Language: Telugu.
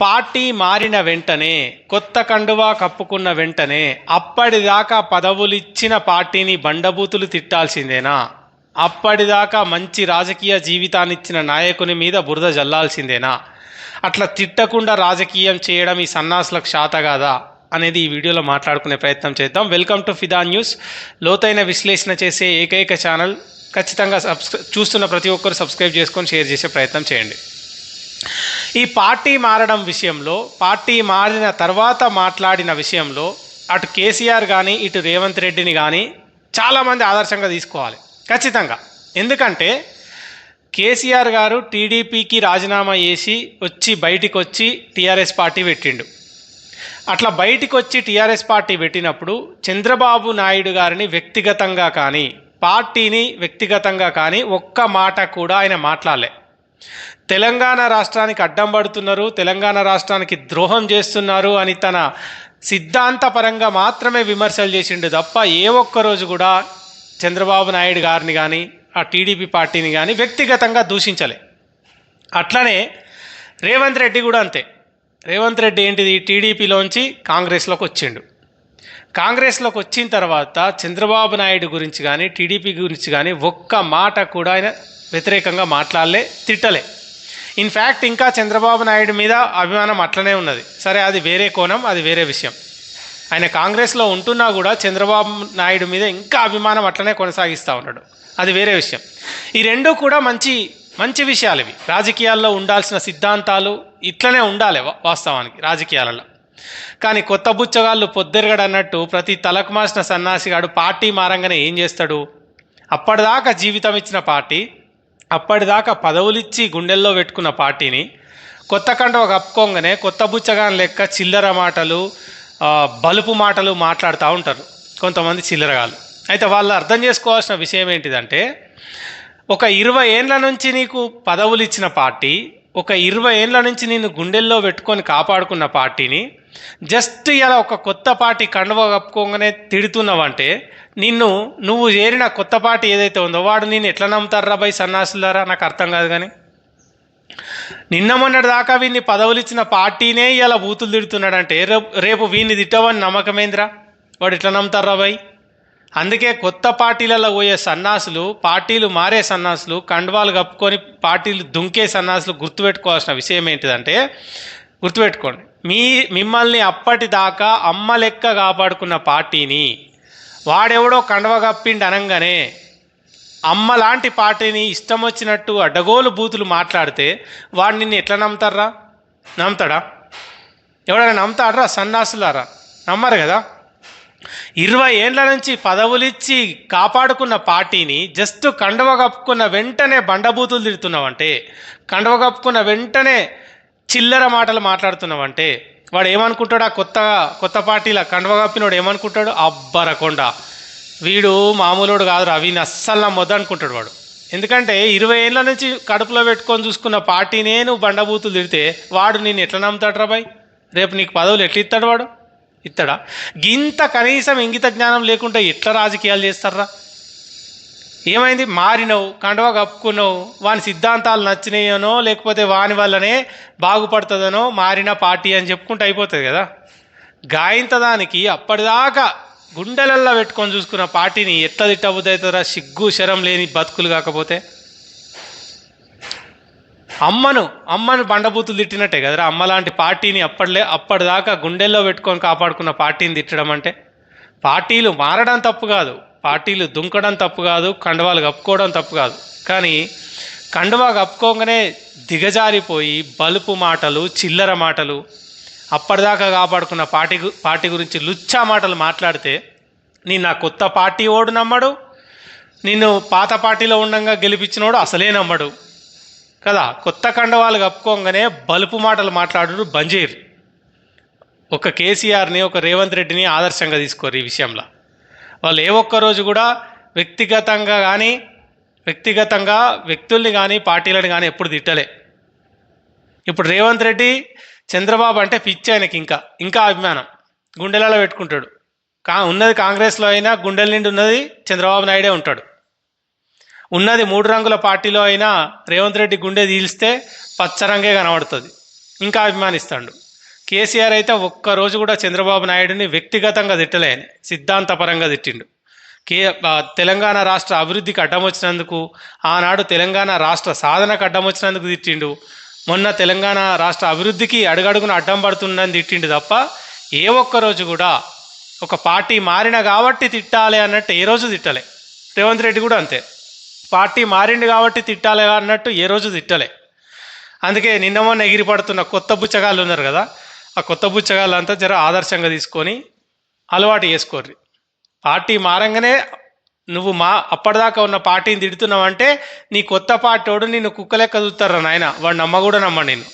పార్టీ మారిన వెంటనే కొత్త కండువా కప్పుకున్న వెంటనే అప్పటిదాకా పదవులిచ్చిన పార్టీని బండబూతులు తిట్టాల్సిందేనా? అప్పటిదాకా మంచి రాజకీయ జీవితాన్నిచ్చిన నాయకుని మీద బురద జల్లాల్సిందేనా? అట్లా తిట్టకుండా రాజకీయం చేయడం ఈ సన్నాసులకు శాత కాదా అనేది ఈ వీడియోలో మాట్లాడుకునే ప్రయత్నం చేద్దాం. Welcome to Fida news. లోతైన విశ్లేషణ చేసే ఏకైక ఛానల్. ఖచ్చితంగా సబ్స్క్రై చూస్తున్న ప్రతి ఒక్కరు సబ్స్క్రైబ్ చేసుకొని షేర్ చేసే ప్రయత్నం చేయండి. ఈ పార్టీ మారడం విషయంలో పార్టీ మారిన తర్వాత మాట్లాడిన విషయంలో అటు కేసీఆర్ కానీ ఇటు రేవంత్ రెడ్డిని కానీ చాలామంది ఆదర్శంగా తీసుకోవాలి. ఖచ్చితంగా. ఎందుకంటే కేసీఆర్ గారు టీడీపీకి రాజీనామా చేసి వచ్చి బయటికి వచ్చి టీఆర్ఎస్ పార్టీ పెట్టిండు. అట్లా బయటికి వచ్చి టీఆర్ఎస్ పార్టీ పెట్టినప్పుడు చంద్రబాబు నాయుడు గారిని వ్యక్తిగతంగా కానీ పార్టీని వ్యక్తిగతంగా కానీ ఒక్క మాట కూడా ఆయన మాట్లాడలే. తెలంగాణ రాష్ట్రానికి అడ్డం పడుతున్నారు తెలంగాణ రాష్ట్రానికి ద్రోహం చేస్తున్నారు అని తన సిద్ధాంతపరంగా మాత్రమే విమర్శలు చేసిండు తప్ప ఏ ఒక్క రోజు కూడా చంద్రబాబు నాయుడు గారిని కానీ ఆ టీడీపీ పార్టీని కానీ వ్యక్తిగతంగా దూషించలే. అట్లనే రేవంత్ రెడ్డి కూడా అంతే. రేవంత్ రెడ్డి ఏంటిది? టీడీపీలోంచి కాంగ్రెస్లోకి వచ్చిండు. కాంగ్రెస్లోకి వచ్చిన తర్వాత చంద్రబాబు నాయుడు గురించి కానీ టీడీపీ గురించి కానీ ఒక్క మాట కూడా ఆయన వ్యతిరేకంగా మాట్లాడలే తిట్టలే. ఇన్ఫ్యాక్ట్ ఇంకా చంద్రబాబు నాయుడు మీద అభిమానం అట్లనే ఉన్నది. సరే అది వేరే కోణం అది వేరే విషయం. ఆయన కాంగ్రెస్లో ఉంటున్నా కూడా చంద్రబాబు నాయుడు మీద ఇంకా అభిమానం అట్లనే కొనసాగిస్తూ ఉన్నాడు. అది వేరే విషయం. ఈ రెండు కూడా మంచి మంచి విషయాలు ఇవి. రాజకీయాల్లో ఉండాల్సిన సిద్ధాంతాలు ఇట్లనే ఉండాలి వాస్తవానికి రాజకీయాలలో. కానీ కొత్త బుచ్చగాళ్ళు పొద్దెరగడు అన్నట్టు ప్రతి తలకు మాసిన సన్నాసిగాడు పార్టీ మారంగానే ఏం చేస్తాడు? అప్పటిదాకా జీవితం ఇచ్చిన పార్టీ అప్పటిదాకా పదవులిచ్చి గుండెల్లో పెట్టుకున్న పార్టీని కొత్త కంట కప్పుకోగానే కొత్త బుచ్చగాని లెక్క చిల్లర మాటలు బలుపు మాటలు మాట్లాడుతూ ఉంటారు కొంతమంది చిల్లరగాళ్ళు. అయితే వాళ్ళు అర్థం చేసుకోవాల్సిన విషయం ఏంటిదంటే ఒక ఇరవై ఏండ్ల నుంచి నీకు పదవులు ఇచ్చిన పార్టీ ఒక ఇరవై ఏళ్ళ నుంచి నేను గుండెల్లో పెట్టుకొని కాపాడుకున్న పార్టీని జస్ట్ ఇలా ఒక కొత్త పార్టీ కండువ కప్పుకోగానే తిడుతున్నావంటే నిన్ను నువ్వు చేరిన కొత్త పార్టీ ఏదైతే ఉందో వాడు నేను ఎట్లా నమ్ముతారా బై సన్నాసులారా? నాకు అర్థం కాదు కానీ. నిన్న మొన్నటి దాకా వీన్ని పదవులు ఇచ్చిన పార్టీనే ఇలా బూతులు తిడుతున్నాడంటే రేపు రేపు వీన్ని తిట్టవని నమ్మకమేంద్రా? వాడు ఎట్లా నమ్ముతారా బై? అందుకే కొత్త పార్టీలలో పోయే సన్నాసులు పార్టీలు మారే సన్నాసులు కండువాలు కప్పుకొని పార్టీలు దుంకే సన్నాసులు గుర్తుపెట్టుకోవాల్సిన విషయం ఏంటిదంటే గుర్తుపెట్టుకోండి. మీ మిమ్మల్ని అప్పటిదాకా అమ్మ లెక్క కాపాడుకున్న పార్టీని వాడెవడో కండవ కప్పిండి అనగానే అమ్మ లాంటి పార్టీని ఇష్టం వచ్చినట్టు అడ్డగోలు బూతులు మాట్లాడితే వాడు నిన్ను ఎట్లా నమ్ముతారా నమ్ముతాడా? ఎవడైనా నమ్ముతాడరా? సన్నాసులారా? నమ్మరు కదా? ఇరవై ఏండ్ల నుంచి పదవులిచ్చి కాపాడుకున్న పార్టీని జస్ట్ కండవ కప్పుకున్న వెంటనే బండబూతులు తిడుతున్నావంటే కండవ కప్పుకున్న వెంటనే చిల్లర మాటలు మాట్లాడుతున్నావంటే వాడు ఏమనుకుంటాడు? ఆ కొత్త కొత్త పార్టీల కండవ కప్పినోడు ఏమనుకుంటాడు? అబ్బరకొండ వీడు మామూలుడు కాదురా వీని అస్సలు నమ్మొద్దు అనుకుంటాడు వాడు. ఎందుకంటే ఇరవై ఏళ్ళ నుంచి కడుపులో పెట్టుకొని చూసుకున్న పార్టీనే నువ్వు బండబూతులు తిడితే వాడు నేను ఎట్లా నమ్ముతాడు రా బాయ్? రేపు నీకు పదవులు ఎట్లా ఇస్తాడు వాడు? ఇత్తడా? గింత కనీసం ఇంగిత జ్ఞానం లేకుండా ఎట్లా రాజకీయాలు చేస్తారా ఏమైంది? మారినవు కండవ కప్పుకున్నావు వాని సిద్ధాంతాలు నచ్చినాయనో లేకపోతే వాని వల్లనే బాగుపడుతుందనో మారిన పార్టీ అని చెప్పుకుంటే అయిపోతుంది కదా. గాయంతదానికి అప్పటిదాకా గుండెలల్లో పెట్టుకొని చూసుకున్న పార్టీని ఎట్లా తిట్టబుద్ధి అవుతుందా సిగ్గు శరం లేని బతుకులు కాకపోతే. అమ్మను అమ్మను బండబూతులు తిట్టినట్టే కదరా. అమ్మ లాంటి పార్టీని అప్పటిలే అప్పటిదాకా గుండెల్లో పెట్టుకొని కాపాడుకున్న పార్టీని తిట్టడం అంటే? పార్టీలు మారడం తప్పు కాదు. పార్టీలు దుంకడం తప్పు కాదు. కండవాలు కప్పుకోవడం తప్పు కాదు. కానీ కండువా కప్పుకోగానే దిగజారిపోయి బలుపు మాటలు చిల్లర మాటలు అప్పటిదాకా కాపాడుకున్న పార్టీ పార్టీ గురించి లుచ్చా మాటలు మాట్లాడితే నీ నా కొత్త పార్టీ ఓడు నమ్మడు. నిన్ను పాత పార్టీలో ఉండంగా గెలిపించినోడు అసలే నమ్మడు. కదా కొత్త కండవాలు కప్పుకోగానే బలుపు మాటలు మాట్లాడు బంజీర్. ఒక కేసీఆర్ని ఒక రేవంత్ రెడ్డిని ఆదర్శంగా తీసుకోరు ఈ విషయంలో. వాళ్ళు ఏ ఒక్క రోజు కూడా వ్యక్తిగతంగా కానీ వ్యక్తిగతంగా వ్యక్తుల్ని కానీ పార్టీలను కానీ ఎప్పుడు తిట్టలే. ఇప్పుడు రేవంత్ రెడ్డి చంద్రబాబు అంటే పిచ్చి ఆయనకి ఇంకా ఇంకా అభిమానం. గుండెలలో పెట్టుకుంటాడు. కా ఉన్నది కాంగ్రెస్లో అయినా గుండెల నిండి ఉన్నది చంద్రబాబు నాయుడే ఉంటాడు. ఉన్నది మూడు రంగుల పార్టీలో అయినా రేవంత్ రెడ్డి గుండె తీల్స్తే పచ్చ రంగే కనబడుతుంది. ఇంకా అభిమానిస్తాడు. కేసీఆర్ అయితే ఒక్కరోజు కూడా చంద్రబాబు నాయుడిని వ్యక్తిగతంగా తిట్టలేని సిద్ధాంతపరంగా తిట్టిండు. కే తెలంగాణ రాష్ట్ర అభివృద్ధికి అడ్డం వచ్చినందుకు ఆనాడు తెలంగాణ రాష్ట్ర సాధనకు అడ్డం వచ్చినందుకు తిట్టిండు. మొన్న తెలంగాణ రాష్ట్ర అభివృద్ధికి అడుగడుగున అడ్డం పడుతుందని తిట్టిండు తప్ప ఏ ఒక్క రోజు కూడా ఒక పార్టీ మారిన కాబట్టి తిట్టాలి అన్నట్టు ఏ రోజు తిట్టలే. రేవంత్ రెడ్డి కూడా అంతే. పార్టీ మారిండు కాబట్టి తిట్టాలి అన్నట్టు ఏ రోజు తిట్టలే. అందుకే నిన్న మొన్న ఎగిరిపడుతున్న కొత్త బుచ్చగాళ్ళు ఉన్నారు కదా ఆ కొత్త బుచ్చగాళ్ళు అంతా జర ఆదర్శంగా తీసుకొని అలవాటు చేసుకోర్రి. పార్టీ మారంగానే నువ్వు మా అప్పటిదాకా ఉన్న పార్టీని తిడుతున్నావంటే నీ కొత్త పార్టీ వాడు నిన్ను కుక్కలే లెక్క చూస్తారా నాయన? వాడు నమ్మ కూడా నమ్మ నేను.